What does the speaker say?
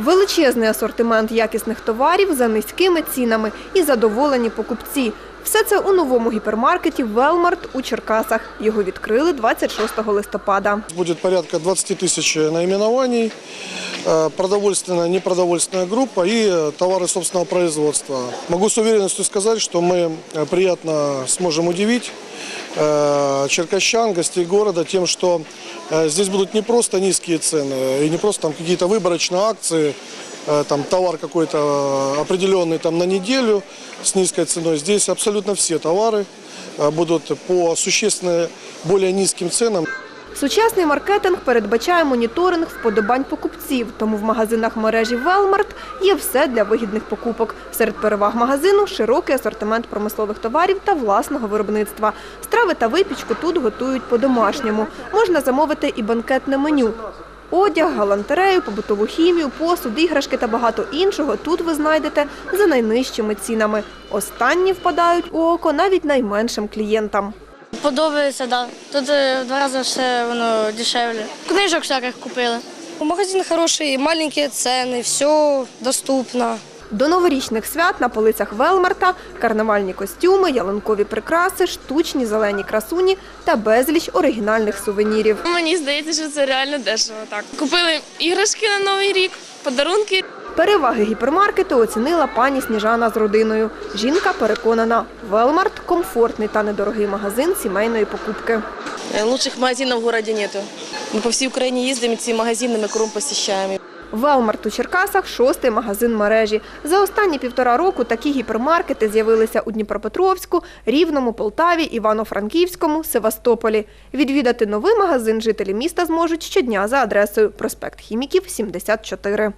Величезний асортимент якісних товарів за низькими цінами і задоволені покупці. Все це у новому гіпермаркеті «Велмарт» у Черкасах. Його відкрили 26 листопада. Будет порядка 20 тысяч наименований, э, продовольственная, непродовольственная группа и э, товары собственного производства. Могу с уверенностью сказать, что мы э, приятно сможем удивить э, черкащан, гостей города тем, что э, здесь будут не просто низкие цены и не просто там какие-то выборочные акции, э, там товар какой-то э, определенный там на неделю с низкой ценой. Здесь абсолютно все товары э, будут по существенно более низким ценам. Сучасний маркетинг передбачає моніторинг вподобань покупців, тому в магазинах мережі «Велмарт» є все для вигідних покупок. Серед переваг магазину – широкий асортимент промислових товарів та власного виробництва. Страви та випічку тут готують по-домашньому. Можна замовити і банкетне меню. Одяг, галантерею, побутову хімію, посуд, іграшки та багато іншого тут ви знайдете за найнижчими цінами. Останні впадають у око навіть найменшим клієнтам. Подобається, да. Тут е, в два рази все воно дешевле. Книжок всяких купили. Магазин хороший, маленькие цены, все доступно. До новорічних свят на полицях Велмарта карнавальні костюми, ялинкові прикраси, штучні зелені красуні та безліч оригінальних сувенірів. Мені здається, що це реально дешево. Так купили іграшки на новий рік, подарунки. Переваги гіпермаркету оцінила пані Сніжана з родиною. Жінка переконана, Велмарт – комфортний та недорогий магазин сімейної покупки. Э, Лучших магазинов в городе нету. Мы по всей Украине ездим, эти магазины мы кругом посещаем. Велмарт у Черкасах – шостий магазин мережі. За останні півтора року такі гіпермаркети з'явилися у Дніпропетровську, Рівному, Полтаві, Івано-Франківському, Севастополі. Відвідати новий магазин жителі міста зможуть щодня за адресою проспект Хіміків, 74.